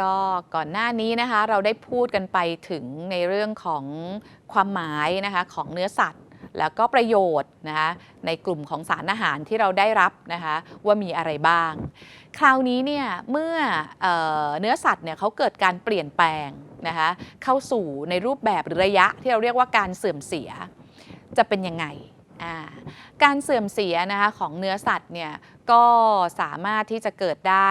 ก็ก่อนหน้านี้นะคะเราได้พูดกันไปถึงในเรื่องของความหมายนะคะของเนื้อสัตว์ แล้วก็ประโยชน์นะคะในกลุ่มของสารอาหารที่เราได้รับนะคะว่ามีอะไรบ้าง คราวนี้เนี่ยเมื่อเออเนื้อสัตว์เนี่ยเขาเกิดการเปลี่ยนแปลงนะคะเข้าสู่ในรูปแบบหรือระยะที่เราเรียกว่าการเสื่อมเสียจะเป็นยังไงการเสื่อมเสียนะคะของเนื้อสัตว์เนี่ยก็สามารถที่จะเกิดได้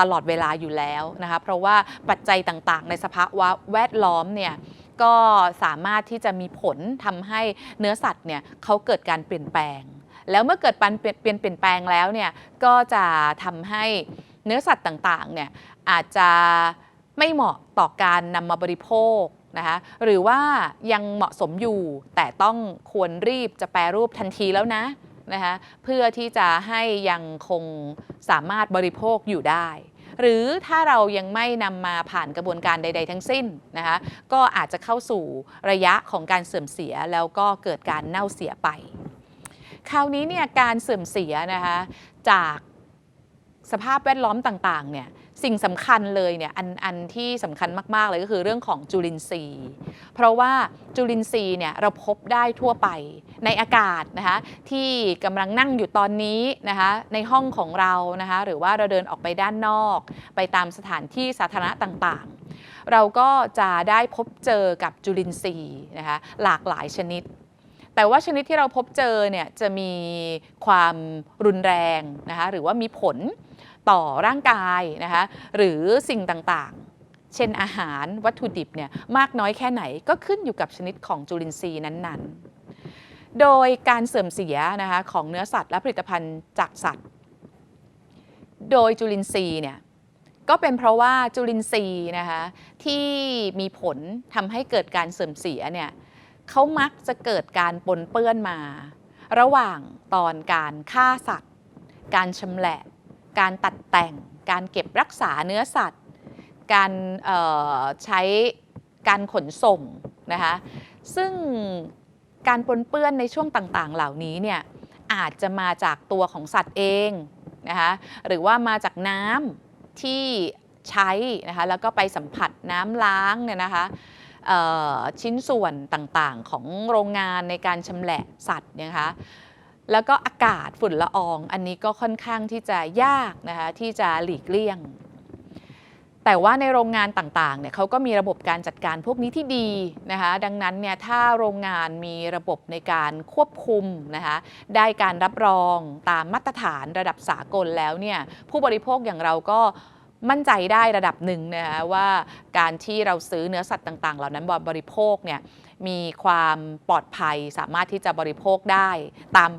ตลอดเวลาอยู่แล้วนะคะเพราะว่าปัจจัยต่างๆ ในสภาวะแวดล้อมเนี่ยก็สามารถที่จะมีผลทำให้เนื้อสัตว์เนี่ยเขาเกิดการเปลี่ยนแปลง แล้วเมื่อเกิดการเปลี่ยนเปลี่ยนเปลี่ยนแปลงแล้วเนี่ยก็จะทำให้เนื้อสัตว์ต่างๆเนี่ยอาจจะไม่เหมาะต่อการนำมาบริโภคนะคะหรือว่ายังเหมาะสมอยู่แต่ต้องควรรีบจะแปรรูปทันทีแล้วนะ นะคะเพื่อที่จะให้ยังคงสามารถบริโภคอยู่ได้ หรือถ้าเรายังไม่นำมาผ่านกระบวนการใด ๆ ทั้งสิ้นนะคะก็อาจจะเข้าสู่ระยะของการเสื่อมเสียแล้วก็เกิดการเน่าเสียไป คราวนี้เนี่ยการเสื่อมเสียนะคะจากสภาพแวดล้อมต่างๆเนี่ย สิ่งสำคัญเลยเนี่ยอันอันที่สำคัญมาก ๆ เลยก็คือเรื่องของจุลินทรีย์ เพราะว่าจุลินทรีย์เนี่ยเราพบได้ทั่วไปในอากาศนะคะที่กำลังนั่งอยู่ตอนนี้นะคะในห้องของเรานะคะหรือว่าเราเดินออกไปด้านนอก ไปตามสถานที่สาธารณะต่างๆ เราก็จะได้พบเจอกับจุลินทรีย์นะคะหลากหลายชนิดแต่ว่าชนิดที่เราพบเจอเนี่ยจะมีความรุนแรงนะคะหรือว่ามีผล ต่อร่างกายนะคะหรือสิ่งต่างๆ เช่นอาหารวัตถุดิบเนี่ยมากน้อยแค่ไหนก็ขึ้นอยู่กับชนิดของจุลินทรีย์นั้นๆ โดยการเสื่อมเสียนะคะของเนื้อสัตว์และผลิตภัณฑ์จากสัตว์ โดยจุลินทรีย์เนี่ยก็เป็นเพราะว่าจุลินทรีย์นะคะที่มีผลทำให้เกิดการเสื่อมเสียเนี่ยเขามักจะเกิดการปนเปื้อนมา ระหว่างตอนการฆ่าสัตว์ การชำแหละ การตัดแต่ง การเก็บรักษาเนื้อสัตว์ การใช้การขนส่งนะคะซึ่งการปนเปื้อนในช่วงต่างๆ เหล่านี้เนี่ยอาจจะมาจากตัวของสัตว์เองนะคะหรือว่ามาจากน้ำที่ใช้นะคะแล้วก็ไปสัมผัสน้ำล้างเนี่ยนะคะชิ้นส่วนต่างๆของโรงงานในการชำแหละสัตว์นะคะ แล้วก็อากาศฝุ่นละออง อันนี้ก็ค่อนข้างที่จะยากนะคะที่จะหลีกเลี่ยง แต่ว่าในโรงงานต่างๆเนี่ยเขาก็มีระบบการจัดการพวกนี้ที่ดีนะคะดังนั้นเนี่ยถ้าโรงงานมีระบบในการควบคุมนะคะได้การรับรองตามมาตรฐานระดับสากลแล้วเนี่ยผู้บริโภคอย่างเราก็มั่นใจได้ระดับหนึ่งนะคะว่าการที่เราซื้อเนื้อสัตว์ต่าง ๆ เหล่านั้นบริโภคเนี่ย มีความปลอดภัยสามารถที่จะบริโภคได้ตาม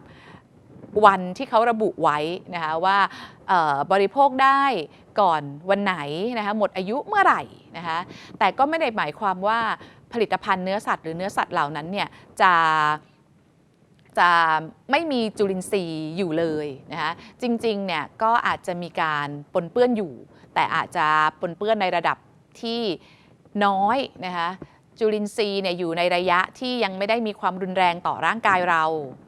วันที่เขาระบุไว้นะคะว่าบริโภคได้ก่อนวันไหนนะคะหมดอายุเมื่อไหร่นะคะแต่ก็ไม่ได้หมายความว่าผลิตภัณฑ์เนื้อสัตว์หรือเนื้อสัตว์เหล่านั้นเนี่ยจะจะไม่มีจุลินทรีย์อยู่เลยนะคะจริงๆเนี่ยก็อาจจะมีการปนเปื้อนอยู่ แต่อาจจะปนเปื้อนในระดับที่น้อยนะคะ จุลินทรีย์เนี่ยอยู่ในระยะที่ยังไม่ได้มีความรุนแรงต่อร่างกายเรา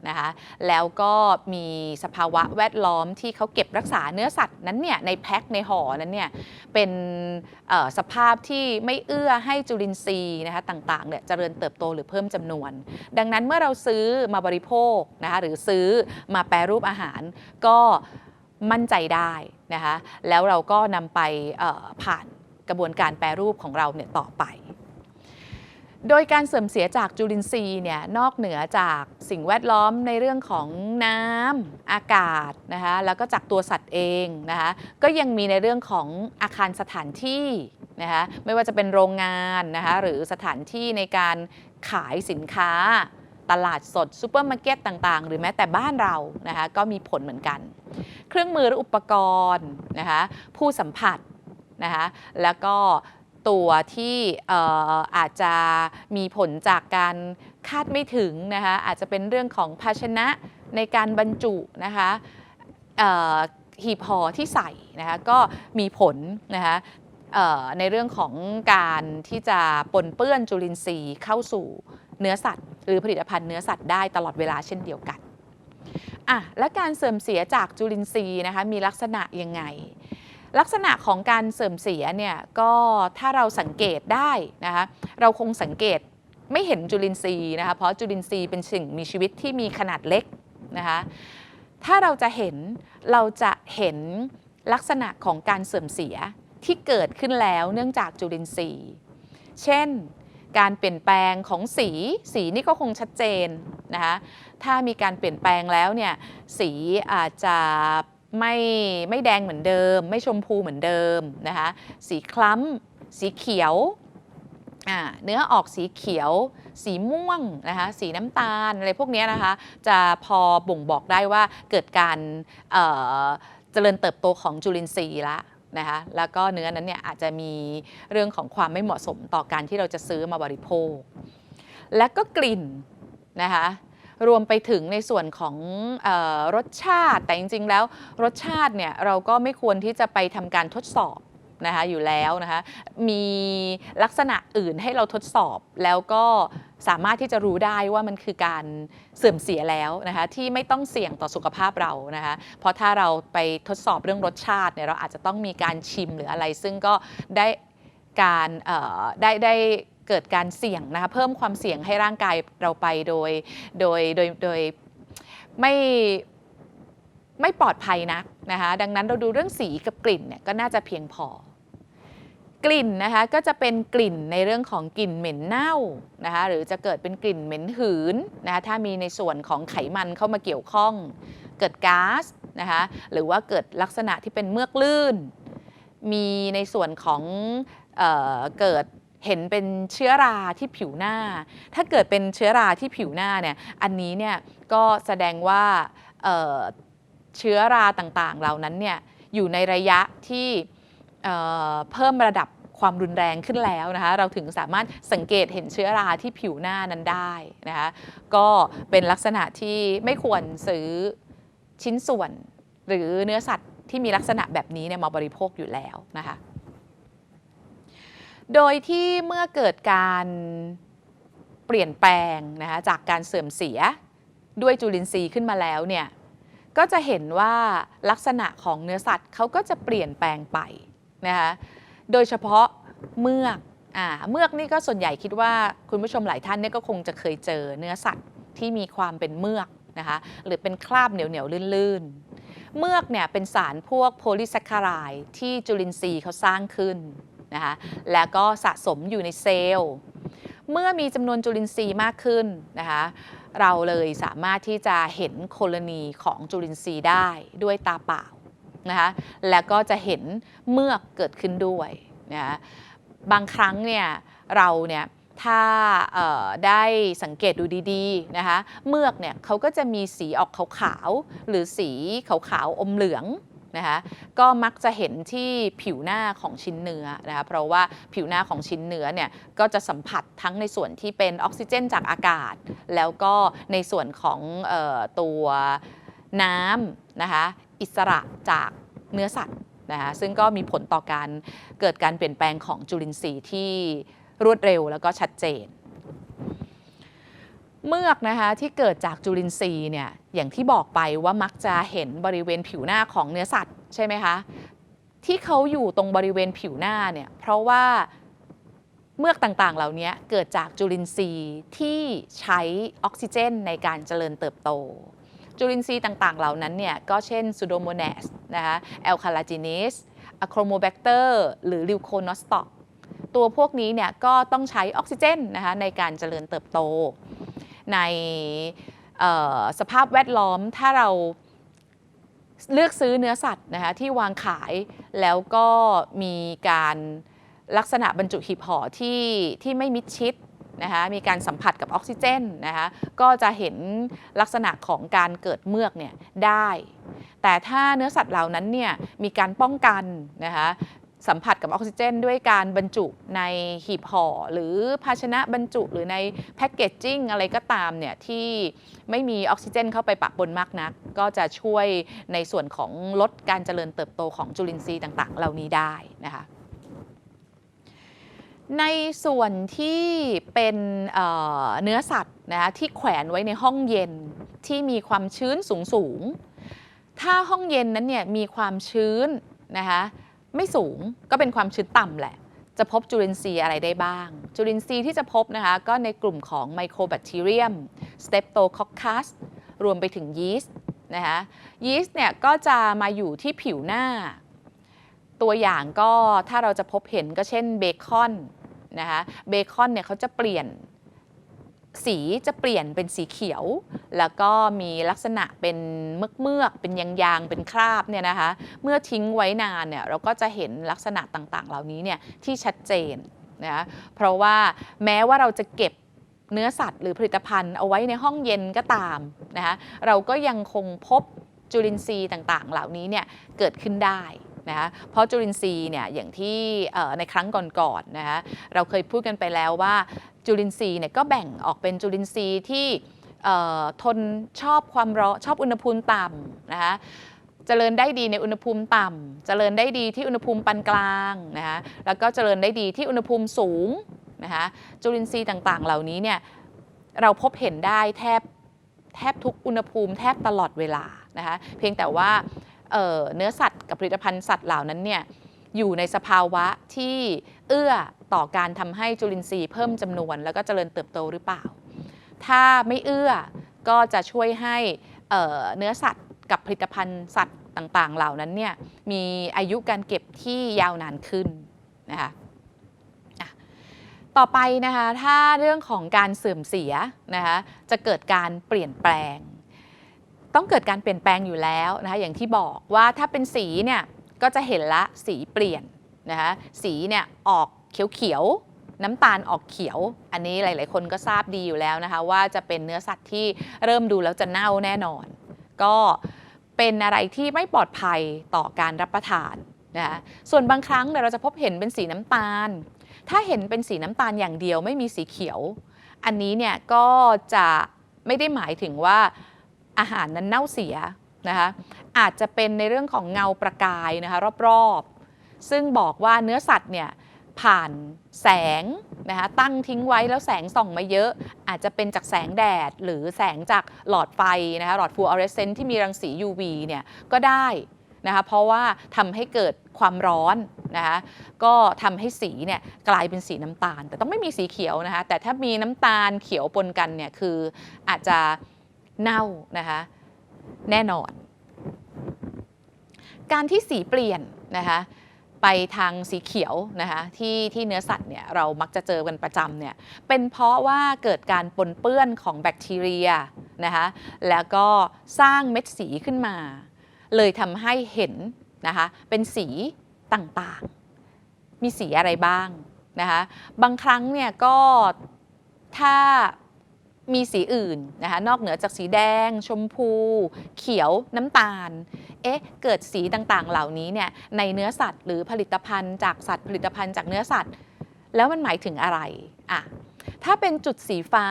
นะคะแล้วก็มีสภาวะแวดล้อมที่เขาเก็บรักษาเนื้อสัตว์นั้นเนี่ยในแพ็คในห่อนั้นเนี่ยเป็นสภาพที่ไม่เอื้อให้จุลินทรีย์นะคะต่างๆเนี่ยเจริญเติบโตหรือเพิ่มจำนวน ดังนั้นเมื่อเราซื้อมาบริโภคนะคะหรือซื้อมาแปรรูปอาหารก็มั่นใจได้นะคะแล้วเราก็นำไปผ่านกระบวนการแปรรูปของเราเนี่ยต่อไป โดยการเสื่อมเสียจากจุลินทรีย์เนี่ยนอกเหนือจากสิ่งแวดล้อมในเรื่องของน้ำอากาศนะคะแล้วก็จากตัวสัตว์เองนะคะก็ยังมีในเรื่องของอาคารสถานที่นะคะไม่ว่าจะเป็นโรงงานนะคะหรือสถานที่ในการขายสินค้า ตลาดสดซูเปอร์มาร์เก็ตต่างๆ หรือแม้แต่บ้านเรานะคะก็มีผลเหมือนกัน เครื่องมือหรืออุปกรณ์นะคะผู้สัมผัสนะคะแล้วก็ ตัวที่อาจจะมีผลจากการคาดไม่ถึงนะคะอาจจะเป็นเรื่องของภาชนะในการบรรจุนะคะหีบห่อที่ใส่นะคะก็มีผลนะคะในเรื่องของการที่จะปนเปื้อนจุลินทรีย์เข้าสู่เนื้อสัตว์ หรือผลิตภัณฑ์เนื้อสัตว์ได้ตลอดเวลาเช่นเดียวกันอะและการเสื่อมเสียจากจุลินทรีย์นะคะมีลักษณะยังไง ลักษณะของการเสื่อมเสียเนี่ยก็ถ้าเราสังเกตได้นะคะเราคงสังเกตไม่เห็นจุลินทรีย์นะคะเพราะจุลินทรีย์เป็นสิ่งมีชีวิตที่มีขนาดเล็กนะคะถ้าเราจะเห็นเราจะเห็นลักษณะของการเสื่อมเสียที่เกิดขึ้นแล้วเนื่องจากจุลินทรีย์ เช่น การเปลี่ยนแปลงของสี สีนี่ก็คงชัดเจนนะคะถ้ามีการเปลี่ยนแปลงแล้วเนี่ยสีอาจจะ ไม่ไม่แดงเหมือนเดิม ไม่ชมพูเหมือนเดิมนะคะสีคล้ำสีเขียวเนื้อออกสีเขียว สีม่วงนะคะสีน้ำตาลอะไรพวกนี้นะคะ จะพอบ่งบอกได้ว่าเกิดการเเจริญเติบโตของจุลินทรีย์ละนะคะแล้วก็เนื้อนั้นเนี่ยอาจจะมีเรื่องของความไม่เหมาะสมต่อการที่เราจะซื้อมาบริโภค และก็กลิ่นนะคะ รวมไปถึงในส่วนของออรสชาติ แต่จริง ๆ แล้วรสชาติเนี่ยเราก็ไม่ควรที่จะไปทำการทดสอบนะคะอยู่แล้วนะคะมีลักษณะอื่นให้เราทดสอบแล้วก็สามารถที่จะรู้ได้ว่ามันคือการเสื่อมเสียแล้วนะคะที่ไม่ต้องเสี่ยงต่อสุขภาพเรานะคะเพราะถ้าเราไปทดสอบเรื่องรสชาติเนี่ยเราอาจจะต้องมีการชิมหรืออะไร ซึ่งก็ได้การได้ได้ เกิดการเสี่ยงนะคะเพิ่มความเสี่ยงให้ร่างกายเราไปโดยโดยโดยโดยไม่ไม่ปลอดภัยนักนะคะดังนั้นเราดูเรื่องสีกับกลิ่นเนี่ยก็น่าจะเพียงพอกลิ่นนะคะก็จะเป็นกลิ่นในเรื่องของกลิ่นเหม็นเน่านะคะหรือจะเกิดเป็นกลิ่นเหม็นหืนนะคะถ้ามีในส่วนของไขมันเข้ามาเกี่ยวข้อง เกิดก๊าซนะคะหรือว่าเกิดลักษณะที่เป็นเมือกลื่น มีในส่วนของเออเกิด เห็นเป็นเชื้อราที่ผิวหน้า ถ้าเกิดเป็นเชื้อราที่ผิวหน้าเนี่ย อันนี้เนี่ยก็แสดงว่าเเชื้อราต่างๆ เหล่านั้นเนี่ยอยู่ในระยะที่เเพิ่มระดับความรุนแรงขึ้นแล้วนะคะ เราถึงสามารถสังเกตเห็นเชื้อราที่ผิวหน้านั้นได้นะคะ ก็เป็นลักษณะที่ไม่ควรซื้อชิ้นส่วน หรือเนื้อสัตว์ที่มีลักษณะแบบนี้เนี่ยมาบริโภคอยู่แล้วนะคะ โดยที่เมื่อเกิดการเปลี่ยนแปลงนะคะจากการเสื่อมเสียด้วยจุลินทรีย์ขึ้นมาแล้วเนี่ยก็จะเห็นว่าลักษณะของเนื้อสัตว์เขาก็จะเปลี่ยนแปลงไปนะคะโดยเฉพาะเมือกอ่าเมือกนี่ก็ส่วนใหญ่คิดว่าคุณผู้ชมหลายท่านเนี่ยก็คงจะเคยเจอเนื้อสัตว์ที่มีความเป็นเมือกนะคะหรือเป็นคราบเหนียวเหนียวลื่นๆ เมือกเนี่ยเป็นสารพวกโพลีแซคคารายที่จุลินทรีย์เขาสร้างขึ้น นะคะแล้วก็สะสมอยู่ในเซลล์ เมื่อมีจำนวนจุลินทรีย์มากขึ้นนะคะเราเลยสามารถที่จะเห็นโคลนีของจุลินทรีย์ได้ด้วยตาเปล่านะคะแล้วก็จะเห็นเมือกเกิดขึ้นด้วยนะคะบางครั้งเนี่ยเราเนี่ยถ้าได้สังเกตดูดีๆนะคะเมือกเนี่ยเขาก็จะมีสีออกขาวๆหรือสีขาวๆอมเหลือง นะคะก็มักจะเห็นที่ผิวหน้าของชิ้นเนื้อนะคะเพราะว่าผิวหน้าของชิ้นเนื้อเนี่ยก็จะสัมผัสทั้งในส่วนที่เป็นออกซิเจนจากอากาศ แล้วก็ในส่วนของออตัวน้ำนะคะอิสระจากเนื้อสัตว์นะคะซึ่งก็มีผลต่อการเกิดการเปลี่ยนแปลงของจุลินทรีย์ที่รวดเร็วแล้วก็ชัดเจน เมือกนะคะที่เกิดจากจุลินทรีย์เนี่ยอย่างที่บอกไปว่ามักจะเห็นบริเวณผิวหน้าของเนื้อสัตว์ใช่ไหมคะที่เขาอยู่ตรงบริเวณผิวหน้าเนี่ยเพราะว่าเมือกต่างๆ เหล่านี้เกิดจากจุลินทรีย์ที่ใช้ออกซิเจนในการเจริญเติบโต จุลินทรีย์ต่างๆ เหล่านั้นเนี่ยก็เช่นซูโดโมนสนะคะแอลคาลาจินิสอะโครโมแบคเตอร์หรือลิวโคนอสตอกตัวพวกนี้เนี่ยก็ต้องใช้ออกซิเจนนะคะในการเจริญเติบโต ในสภาพแวดล้อมถ้าเราเลือกซื้อเนื้อสัตว์นะคะที่วางขายแล้วก็มีการลักษณะบรรจุหีบห่อที่ที่ไม่มิดชิดนะคะมีการสัมผัสกับออกซิเจนนะคะก็จะเห็นลักษณะของการเกิดเมือกเนี่ยได้ แต่ถ้าเนื้อสัตว์เหล่านั้นเนี่ยมีการป้องกันนะคะ สัมผัสกับออกซิเจน ด้วยการบรรจุในหีบห่อ หรือภาชนะบรรจุหรือในแพ็กเกจจิ้งอะไรก็ตามเนี่ยที่ไม่มีออกซิเจนเข้าไปปะปนมากนัก ก็จะช่วยในส่วนของลดการเจริญเติบโตของจุลินทรีย์ต่างๆ เหล่านี้ได้นะคะในส่วนที่เป็นเเนื้อสัตว์นะคะที่แขวนไว้ในห้องเย็นที่มีความชื้นสูงสูงถ้าห้องเย็นนั้นเนี่ยมีความชื้นนะคะ ไม่สูงก็เป็นความชื้นต่ำแหละ จะพบจุลินทรีย์อะไรได้บ้าง จุลินทรีย์ที่จะพบนะคะก็ในกลุ่มของไมโครแบคทีเรียมสเตปโตคอ c คัสรวมไปถึงยีสต์นะคะยีสต์เนี่ยก็จะมาอยู่ที่ผิวหน้า ตัวอย่างก็ถ้าเราจะพบเห็นก็เช่นเบคอนนะคะเบคอนเนี่ยเขาจะเปลี่ยน สีจะเปลี่ยนเป็นสีเขียว แล้วก็มีลักษณะเป็นเมือกเมือกเป็นยางๆเป็นคราบเนี่ยนะคะเมื่อทิ้งไว้นานเนี่ยเราก็จะเห็นลักษณะต่างๆ เหล่านี้เนี่ยที่ชัดเจนนะคะเพราะว่าแม้ว่าเราจะเก็บเนื้อสัตว์หรือผลิตภัณฑ์เอาไว้ในห้องเย็นก็ตามนะคะเราก็ยังคงพบจุลินทรีย์ต่างๆ เหล่านี้เนี่ยเกิดขึ้นได้นะคะเพราะจุลินทรีย์เนี่ยอย่างที่ในครั้งก่อนๆนะคะเราเคยพูดกันไปแล้วว่า จุลินทรีย์เนี่ยก็แบ่งออกเป็นจุลินทรีย์ที่ทนชอบความร้อนชอบอุณหภูมิต่ำนะคะเจริญได้ดีในอุณหภูมิต่ำ เจริญได้ดีที่อุณหภูมิปานกลางนะคะแล้วก็เจริญได้ดีที่อุณหภูมิสูงนะคะจุลินทรีย์ต่างๆ เหล่านี้เนี่ยเราพบเห็นได้แทบแทบทุกอุณหภูมิแทบตลอดเวลานะคะเพียงแต่ว่าเเนื้อสัตว์กับผลิตภัณฑ์สัตว์เหล่านั้นเนี่ยอยู่ในสภาวะที่เอื้อ ต่อการทำให้จุลินทรีย์เพิ่มจำนวน แล้วก็เจริญเติบโตหรือเปล่า ถ้าไม่เอื้อก็จะช่วยให้เเนื้อสัตว์กับผลิตภัณฑ์สัตว์ต่างๆ เหล่านั้นเนี่ยมีอายุการเก็บที่ยาวนานขึ้นนะคะต่อไปนะคะถ้าเรื่องของการเสื่อมเสียนะคะจะเกิดการเปลี่ยนแปลง ต้องเกิดการเปลี่ยนแปลงอยู่แล้วนะคะอย่างที่บอกว่าถ้าเป็นสีเนี่ยก็จะเห็นละสีเปลี่ยนนะคะสีเนี่ยออก เขียวๆ น้ำตาลออกเขียว อันนี้หลาย ๆ คนก็ทราบดีอยู่แล้วนะคะ ว่าจะเป็นเนื้อสัตว์ที่เริ่มดูแล้วจะเน่าแน่นอน ก็เป็นอะไรที่ไม่ปลอดภัยต่อการรับประทานนะะส่วนบางครั้งเนี่ยเราจะพบเห็นเป็นสีน้ำตาล ถ้าเห็นเป็นสีน้ำตาลอย่างเดียวไม่มีสีเขียว อันนี้เนี่ยก็จะไม่ได้หมายถึงว่าอาหารนั้นเน่าเสียนะคะอาจจะเป็นในเรื่องของเงาประกายนะคะรอบๆ ซึ่งบอกว่าเนื้อสัตว์เนี่ย ผ่านแสงนะคะตั้งทิ้งไว้แล้วแสงส่องมาเยอะ อาจจะเป็นจากแสงแดด หรือแสงจากหลอดไฟนะคะหลอดฟลูออเรสเซนต์ที่มีรังสี UV เนี่ยก็ได้นะคะเพราะว่าทำให้เกิดความร้อนนะคะก็ทำให้สีเนี่ยกลายเป็นสีน้ำตาล แต่ต้องไม่มีสีเขียวนะคะแต่ถ้ามีน้ำตาลเขียวปนกันเนี่ยคืออาจจะเน่านะคะแน่นอน การที่สีเปลี่ยนนะคะ ไปทางสีเขียวนะคะที่ที่เนื้อสัตว์เนี่ยเรามักจะเจอกันประจำเนี่ยเป็นเพราะว่าเกิดการปนเปื้อนของแบคทีเรียนะคะแล้วก็สร้างเม็ดสีขึ้นมา เลยทำให้เห็นนะคะเป็นสีต่างๆ มีสีอะไรบ้างนะคะบางครั้งเนี่ยก็ถ้า มีสีอื่นนะคะนอกเหนือจากสีแดง ชมพู เขียวน้ำตาล เอ๊ะ เกิดสีต่างๆ เหล่านี้เนี่ยในเนื้อสัตว์หรือผลิตภัณฑ์จากสัตว์ผลิตภัณฑ์จากเนื้อสัตว์ แล้วมันหมายถึงอะไรอะถ้าเป็นจุดสีฟ้า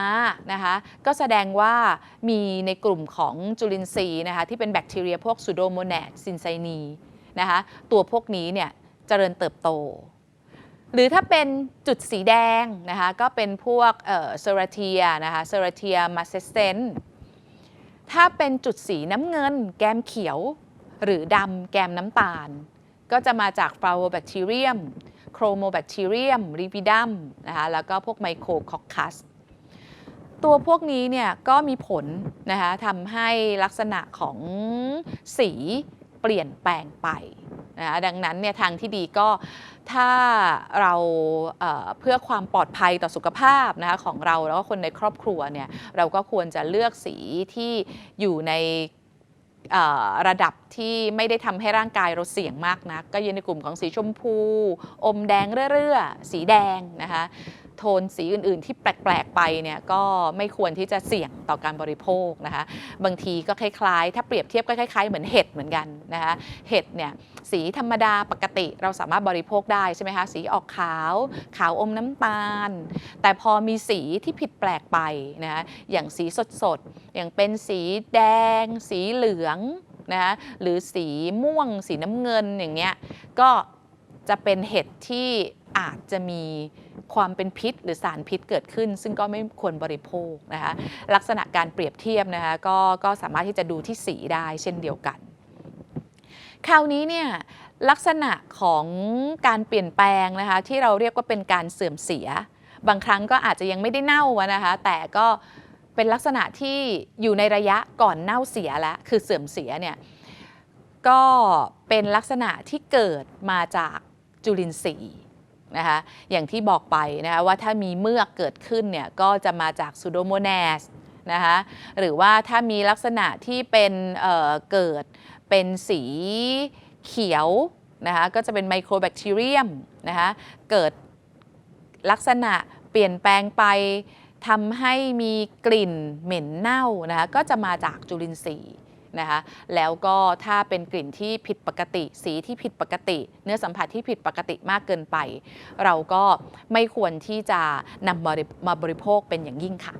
นะคะก็แสดงว่ามีในกลุ่มของจุลินทรีย์นะคะที่เป็นแบคทีเรียพวกซูโดโมแนดซินไซนีนะคะตัวพวกนี้เนี่ยเจริญเติบโต หรือถ้าเป็นจุดสีแดงนะคะก็เป็นพวกเซอราเทียนะคะเซอราเทียมาเซเซนถ้าเป็นจุดสีน้ำเงิน แกมเขียว หรือดำแกมน้ำตาล ก็จะมาจากฟลาโวแบคทีเรียมโครโมแบคทีเรียมริวิดัมนะคะแล้วก็พวกไมโครคอคัสตัวพวกนี้เนี่ยก็มีผลนะคะทำให้ลักษณะของสีเปลี่ยนแปลงไปนะคะดังนั้นเนี่ยทางที่ดีก็ ถ้าเราเเพื่อความปลอดภัยต่อสุขภาพนะคะของเราแล้วก็คนในครอบครัวเนี่ยเราก็ควรจะเลือกสีที่อยู่ในระดับที่ไม่ได้ทำให้ร่างกายเราเสี่ยงมากนัก ก็อยู่ในกลุ่มของสีชมพู อมแดงเรื่อๆ สีแดงนะคะ โทนสีอื่น ๆ ที่แปลก ๆ ไปเนี่ยก็ไม่ควรที่จะเสี่ยงต่อการบริโภคนะคะบางทีก็คล้ายๆ ถ้าเปรียบเทียบก็คล้าย ๆ เหมือนเห็ดเหมือนกันนะคะเห็ดเนี่ยสีธรรมดาปกติเราสามารถบริโภคได้ใช่ไหมคะสีออกขาวขาวอมน้ำตาล แต่พอมีสีที่ผิดแปลกไปนะคะอย่างสีสด ๆ อย่างเป็นสีแดง สีเหลืองนะคะหรือสีม่วง สีน้ำเงินอย่างเงี้ยก็จะเป็นเห็ดที่อาจจะมี ความเป็นพิษ หรือสารพิษเกิดขึ้น ซึ่งก็ไม่ควรบริโภคนะคะลักษณะการเปรียบเทียบนะคะก็ก็สามารถที่จะดูที่สีได้เช่นเดียวกัน คราวนี้เนี่ยลักษณะของการเปลี่ยนแปลงนะคะที่เราเรียกว่าเป็นการเสื่อมเสีย บางครั้งก็อาจจะยังไม่ได้เน่านะคะแต่ก็เป็นลักษณะที่อยู่ในระยะก่อนเน่าเสียแล้วคือเสื่อมเสียเนี่ยก็เป็นลักษณะที่เกิดมาจากจุลินทรีย์ นะคะอย่างที่บอกไปนะคะว่าถ้ามีเมือกเกิดขึ้นเนี่ยก็จะมาจากซูโดโมแนสนะคะหรือว่าถ้ามีลักษณะที่เป็นเเกิดเป็นสีเขียวนะคะก็จะเป็นไมโครแบคทีเรียมนะคะเกิดลักษณะเปลี่ยนแปลงไปทำให้มีกลิ่นเหม็นเน่านะคะก็จะมาจากจุลินทรีย์ นะคะแล้วก็ถ้าเป็นกลิ่นที่ผิดปกติ สีที่ผิดปกติ เนื้อสัมผัสที่ผิดปกติมากเกินไป เราก็ไม่ควรที่จะนำมาบริมาบริโภคเป็นอย่างยิ่งค่ะ